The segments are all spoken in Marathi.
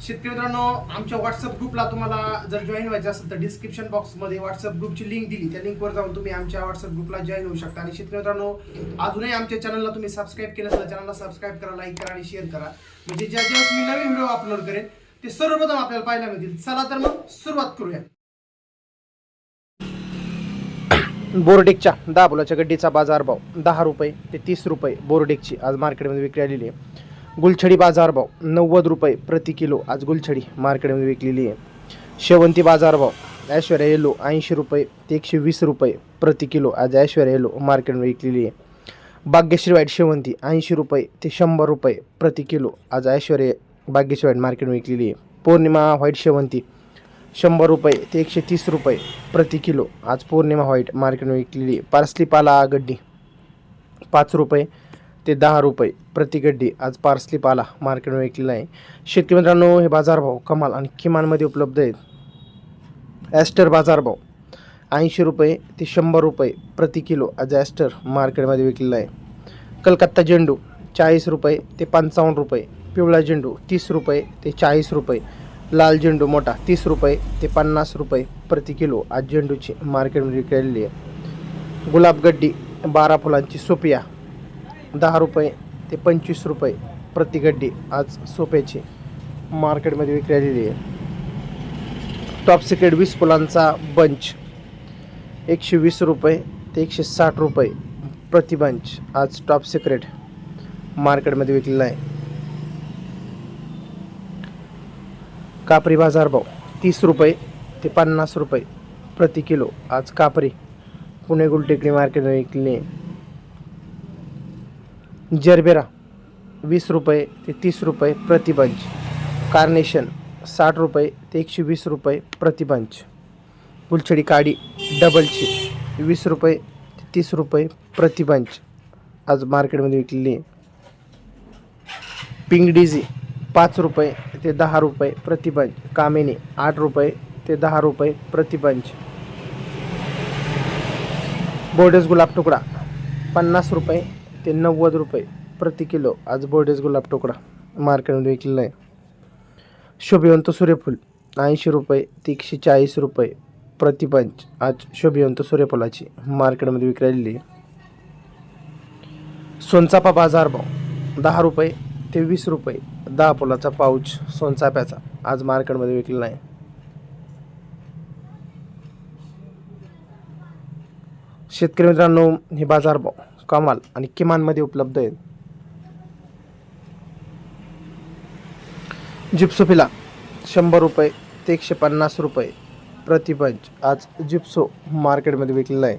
शेतकरी मित्रांनो आमच्या व्हॉट्सअप ग्रुपला तुम्हाला जर जॉईन व्हायचं असेल तर डिस्क्रिप्शन बॉक्समध्ये व्हॉट्सअप ग्रुपची लिंक दिली. त्या लिंकवर जाऊन तुम्ही आमच्या व्हॉट्सअप ग्रुपला जॉईन होऊ शकता. आणि शेतकरी मित्रांनो अजूनही आमच्या चॅनलला तुम्ही सबस्क्राईब केलं तर चॅनलला सबस्क्राईब करा लाईक करा आणि शेअर करा. म्हणजे ज्या ज्यावेळेस मी नवीन व्हिडिओ अपलोड करेन ते सर्वप्रथम आपल्याला पाहायला मिळतील. चला तर मग सुरुवात करूया. बोर्डेकच्या दाबोलाच्या बोलाच्या गड्डीचा बाजारभाव दहा रुपये ते तीस रुपये बोर्डिकची आज मार्केटमध्ये विक्री आलेली आहे. गुलछडी बाजारभाव नव्वद रुपये प्रति किलो. आज गुलछडी मार्केटमध्ये विकलेली आहे. शेवंती बाजारभाव ऐश्वर्या येलो ऐंशी रुपये ते एकशे वीस रुपये प्रति किलो. आज ऐश्वर्या येलो मार्केटमध्ये विकलेली आहे. भाग्यश्री वाईट शेवंती ऐंशी रुपये ते शंभर रुपये प्रति किलो. आज ऐश्वर्या भाग्यश्री वाईट मार्केटमध्ये विकलेली आहे. पौर्णिमा व्हाईट शेवंती शंभर रुपये ते एकशे तीस रुपये प्रति किलो. आज पौर्णिमा व्हाईट मार्केटमध्ये विकलेली आहे. पार्सली पाला गड्डी पाच रुपये ते दहा रुपये प्रति गड्डी आज पार्सली पाला मार्केटमध्ये विकलेला आहे शेतकरी मित्रांनो हे बाजारभाव कमाल आणि किमानमध्ये उपलब्ध आहेत. ॲस्टर बाजारभाव ऐंशी रुपये ते शंभर रुपये प्रति किलो आज ॲस्टर मार्केटमध्ये विकलेला आहे. कलकत्ता झेंडू चाळीस रुपये ते पंचावन्न रुपये पिवळा झेंडू तीस रुपये ते चाळीस रुपये लाल झेंडू मोठा तीस रुपये ते पन्नास रुपये प्रति किलो आज झेंडूची मार्केटमध्ये विकलेली आहे. गुलाबगड्डी बारा फुलांची सोपिया दहा रुपये ते पंचवीस रुपये प्रति गड्डी आज सोप्याची मार्केटमध्ये विक्री आलेली आहे. टॉप सिक्रेट वीस फुलांचा बंच एकशे वीस रुपये ते एकशे साठ रुपये प्रति बंच आज टॉप सिक्रेट मार्केटमध्ये विकलेला आहे. कापरी बाजारभाव तीस रुपये ते पन्नास रुपये प्रति किलो आज कापरी पुणे गुलटेकडी मार्केटमध्ये विकलेली आहे. जरबेरा वीस रुपये ते तीस रुपये प्रतिबंच कार्नेशन साठ रुपये ते एकशे वीस रुपये प्रतिबंच गुलछडी काडी डबलची वीस रुपये ते तीस रुपये प्रतिबंच आज मार्केटमध्ये विकलेली आहे पाच रुपये ते दहा रुपये प्रतिबंच कामिनी आठ रुपये ते दहा रुपये प्रतिबंच बोर्डस गुलाब तुकडा पन्नास रुपये ते नव्वद रुपये प्रति किलो. आज बोर्डेज गुलाब तुकडा मार्केटमध्ये विकलेला आहे. शोभिवंत सूर्यफूल ऐंशी रुपये ते एकशे चाळीस रुपये प्रतिपंच आज शोभिवंत सूर्यफुलाची मार्केटमध्ये विक्री आहे. सोनचापा बाजारभाव दहा रुपये ते वीस रुपये. दहा फुलाचा पाऊच सोनचाप्याचा. आज मार्केटमध्ये विकलेला आहे. शेतकरी मित्रांनो हे बाजारभाव कमाल आणि किमानमध्ये उपलब्ध आहेत. जिप्सोफिला शंभर रुपये ते एकशे पन्नास रुपये प्रतिपंच आज जिप्सो मार्केटमध्ये विकलेला आहे.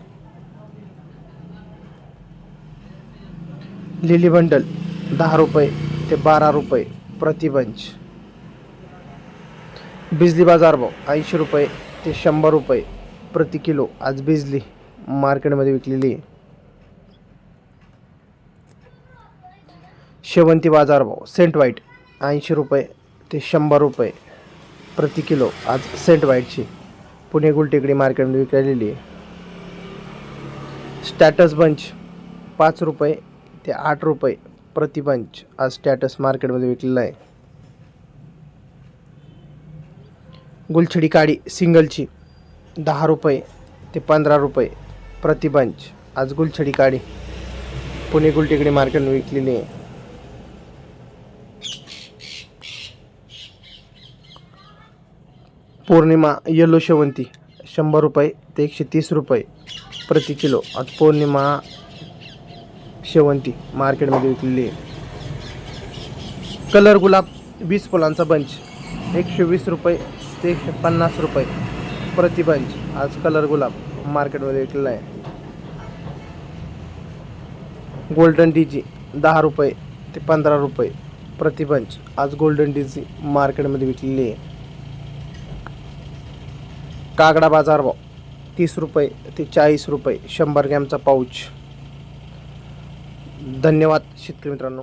लिली बंडल दहा रुपये ते बारा रुपये प्रतिपंच बिजली बाजार भाव ऐंशी रुपये ते शंभर रुपये प्रति किलो आज बिजली मार्केटमध्ये विकलेली आहे. शेवंती बाजारभाव सेंट वाईट ऐंशी रुपये ते शंभर रुपये प्रति किलो. आज सेंट व्हाईटची पुणे गुलटेकडी मार्केटमध्ये विकलेली आहे. स्टॅटस बंच पाच रुपये ते आठ रुपये प्रति बंच आज स्टॅटस मार्केटमध्ये विकलेला आहे. गुलछडी काडी सिंगलची दहा रुपये ते पंधरा रुपये प्रति बंच आज गुलछडी काडी पुणे गुलटेकडी मार्केटमध्ये विकलेली आहे. पौर्णिमा येलो शेवंती शंभर रुपये ते एकशे तीस रुपये प्रति किलो. आज पौर्णिमा शेवंती मार्केटमध्ये विकलेली आहे. कलर गुलाब वीस फुलांचा बंच एकशे वीस रुपये ते एकशे पन्नास रुपये प्रति बंच आज कलर गुलाब मार्केटमध्ये विकलेला आहे. गोल्डन डीजी दहा रुपये ते पंधरा रुपये प्रति बंच आज गोल्डन डीजी मार्केटमध्ये विकलेली आहे. कागडा बाजारभाव तीस रुपये ते चाळीस रुपये शंभर ग्रॅमचा पाऊच. धन्यवाद शेतकरी मित्रांनो.